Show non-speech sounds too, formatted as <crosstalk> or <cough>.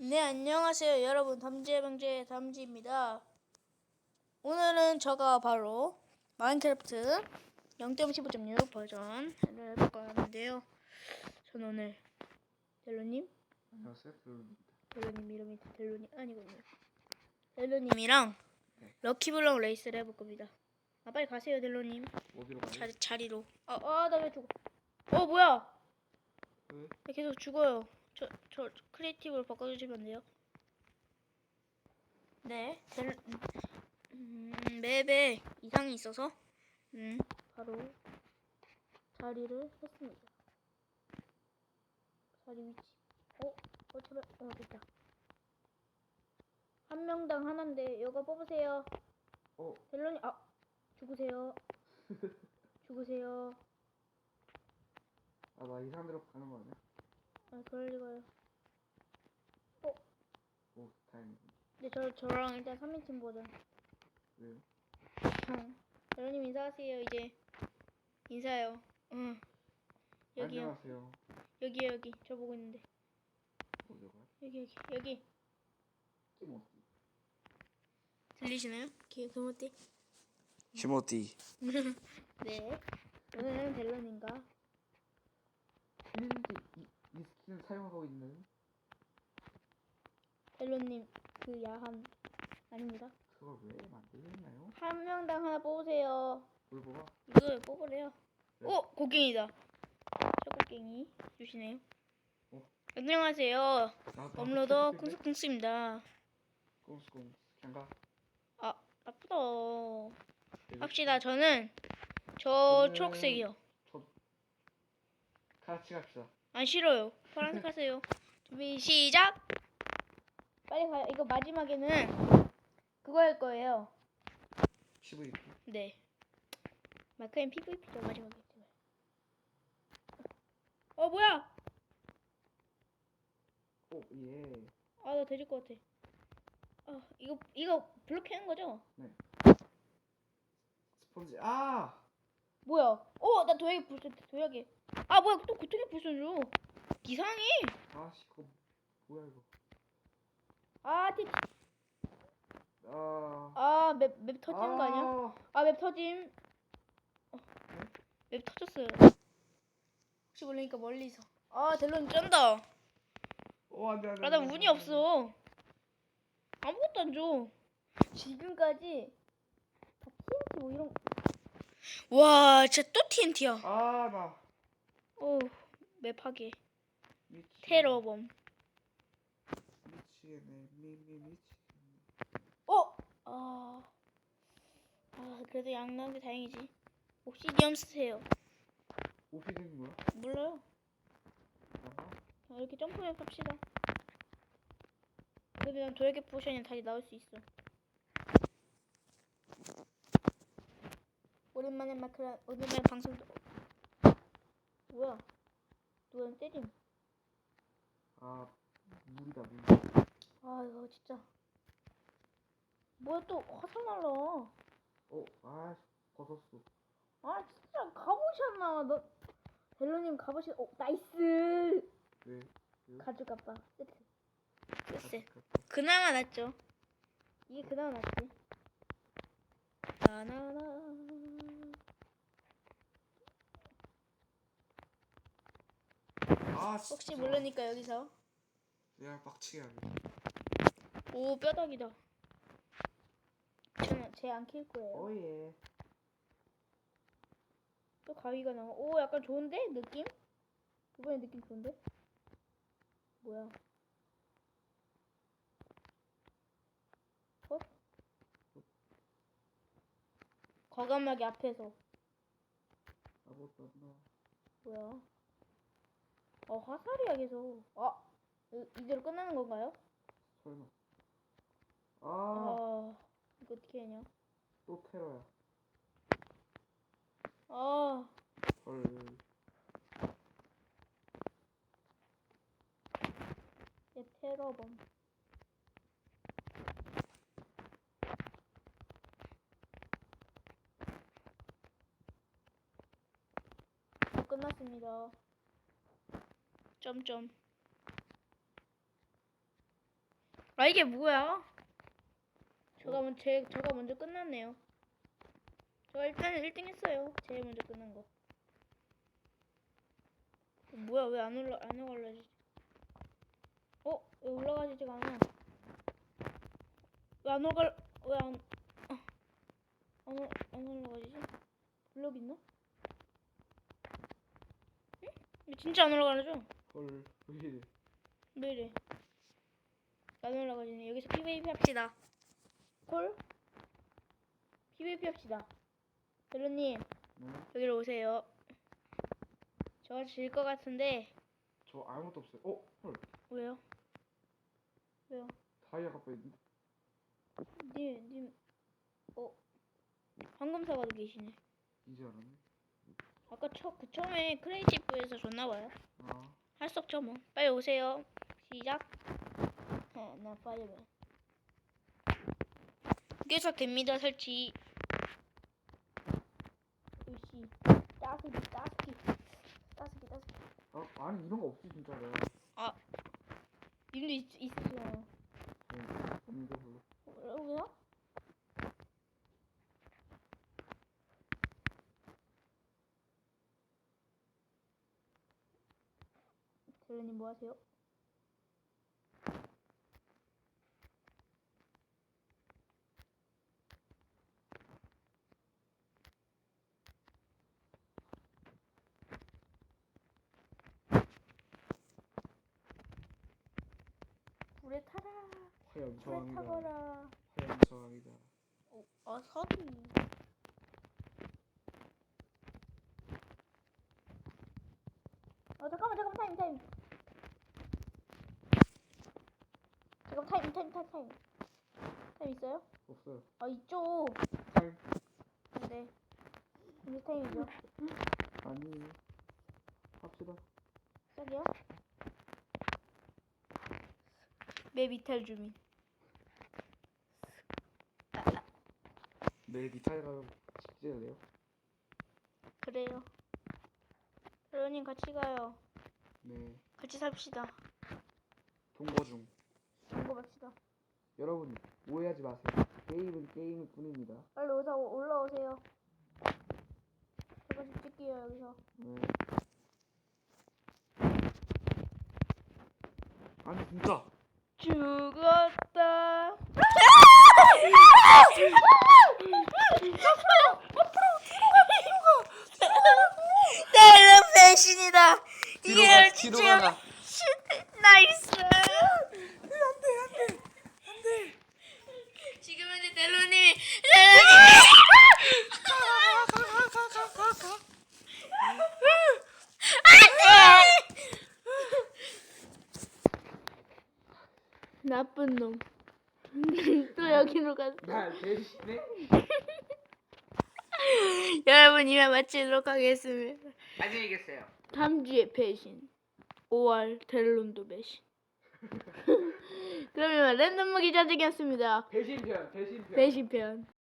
네, 안녕하세요. 여러분. 담지의방지의 담지입니다. 오늘은 제가 바로 마인크래프트 0.15.6 버전을 해볼까 하는데요. 저는 오늘 델로님, 안녕하세요. 블루입니다. 델로님 이름이 델로님 아니군요. 델로님이랑 럭키블럭 레이스를 해볼 겁니다. 아, 빨리 가세요, 델로님. 어디로 가요? 자, 자리로. 아, 아, 나왜 죽어? 어, 뭐야? 왜? 네, 계속 죽어요. 저, 저 크리에이티브로 바꿔주시면 안 돼요? 네, 델, 음, 맵에 이상이 있어서 음, 바로 자리를 했습니다. 자리 위치. 어, 어, 제발, 어, 됐다. 한 명당 하나인데 이거 뽑으세요. 어, 델론이 아, 죽으세요. <laughs> 죽으세요. 아, 나 이상 데로 가는 거 아니야? 아, 그럴 리가요. 오, 다행이다. 근데 저 저랑 일단 3인칭 버전. 왜요? 형, 여러님 인사하세요 이제. 인사해요. 응. 여기요. 안녕하세요. 여기요 여기. 저 보고 있는데. 어디로 가요? 여기 여기 여기. 티모티. 들리시나요? 기 그모띠. 티모티. <laughs> 네. 오늘은 델런인가? 이, 이 스킨을 사용하고 있는 델런님 그 야한 아닙니다. 그걸 왜 만들었나요? 한 명당 하나 뽑으세요. 볼보가 이걸 뽑으래요. 네. 오 곡괭이다. 초곡괭이 주시네요. 어. 안녕하세요. 나 업로더 쿵스쿵스입니다. 꽁스꽁 그냥 가 아 나쁘다. 합시다. 저는 저 저는- 초록색이요. 저 같이 갑시다. 안 싫어요. 파란색 하세요. 준비 시작. 빨리 가요. 이거 마지막에는 그거 할 거예요. PVP. 네. 마크엔 PVP죠 마지막에. 어 뭐야? 오, 예. 아나 돼질 것 같아. 아 이거 이거 블록해 는 거죠? 스펀지. 아! 뭐야? 어 나 도약이 불선 도약이. 아 뭐야 또 고통의 불선 줘. 이상해. 아, 씨, 그거 뭐야 이거? 아 티. 아. 아 맵 맵 터지는 거 아니야? 아, 아맵 터짐. 어, 맵 터졌어요. 혹시 모르니까 멀리서. 아 델론 쩐다. 오, 안 돼, 안 돼. 아 나 운이 없어. 아무것도 안 줘. 지금까지 다 TNT 뭐 이런. 와 진짜 또 TNT야. 아, 나. 어, 맵 파괴. 미치. 테러범. 미치겠네. 미 미 미치겠네. 어. 아. 아 그래도 양 나온 게 다행이지. 옵시디엄 쓰세요. 오피는 뭐야? 몰라요. 아하. 자, 이렇게 점프맵 합시다. 그래도 난 도약의 포션이 다시 나올 수 있어. 오랜만에 마크라 오랜만에 방송도 뭐야? 누가 때림? 아, 물이다 물. 아 이거 진짜 뭐야 또 화살 날라. 어, 아, 벗었어. 아 진짜 갑오셨나? 너 델로님 갑오시. 어 나이스. 왜? 가져가봐. 세트. 세트. 그, 그나마 낫죠. 이게 그나마 낫지. 나나나. 아, 혹시 모르니까 여기서 야, 빡치게 하네. 오 뼈다귀다. 저는 쟤안 킬 거예요. 어예. 또 가위가 나와. 오 약간 좋은데 느낌? 이번에 느낌 좋은데? 뭐야? 어? 과감하게 앞에서 아무것도 안 나와. 뭐야? 어 화살이야 계속. 아 이- 이대로 끝나는 건가요? 설마. 아, 아 이거 어떻게 하냐? 또 테러야. 아 헐. 얘 테러범. 다 끝났습니다. 점점. 아 이게 뭐야? 저가 먼저 제, 저가 먼저 끝났네요. 제가 일단 1등 했어요. 제일 먼저 끝난 거. 뭐야 왜 안 올라 안 올라가지? 어? 왜 올라가지지가 않아? 왜 안 올라 왜안 안, 올- 안 올라가지지? 블럭 있나? 응? 왜 진짜 안 올라가죠? 헐, 왜 이래? 왜 이래? 안 올라가지네. 여기서 PVP 합시다. 콜? PVP 합시다. 델로님, 네? 여기로 오세요. 저 질 것 같은데, 저 아무것도 없어요. 어? 헐, 왜요? 왜요? 다이아가 빼있네. 님, 님, 어, 방금 사가도 계시네. 이제 알았네. 아까 처, 그 처음에 크레이지프에서 줬나봐요. 아, 할 수 없죠, 뭐. 빨리 오세요. 시작. 어, 나 파이어맨. 계속 됩니다, 설치. 으씨. 따스기, 따스기. 따스기, 따스기. 아, 아니 이런 거 없지 진짜로. 님도 있, 있으시잖아요. 네, 없는데 별로. 어, 왜요? 델로님 뭐 하세요? 불에 타라. 화염 저항이다. 타거라. 저항이다. 어, 아 서리. 어 잠깐만 잠깐만 타임 타임. 잠깐 타임 타임 타임 타임. 타임 있어요? 없어요. 아 있죠. 타임? 네. 이제 타임이죠. 아니. 합시다. 시작이요? 맵 이탈 주민. 내 미타일 가면 직진해야 돼요? 그래요. 여러님 같이 가요. 네. 같이 삽시다. 동거 중. 여러분 오해하지 마세요. 게임은 게임일 뿐입니다. 빨리 오사 올라오세요. 제가 집 찍게요 여기서. 네. 아니 진짜. 죽었다. 나는 배신이다. 뒤로 가. 뒤로 가라. 나이스. 안돼 안돼 안돼. 지금 현재 델로님이 델로님이 나쁜 놈. 또 여기로 갔어. 날 대신해? <laughs> 여러분 이만 마치도록 하겠습니다. 안녕히 계세요. 다음 주에 배신. 5월 델론도 배신. <laughs> <laughs> 그러면 랜덤 무기 자직이었습니다. 배신편 배신편. 배신편.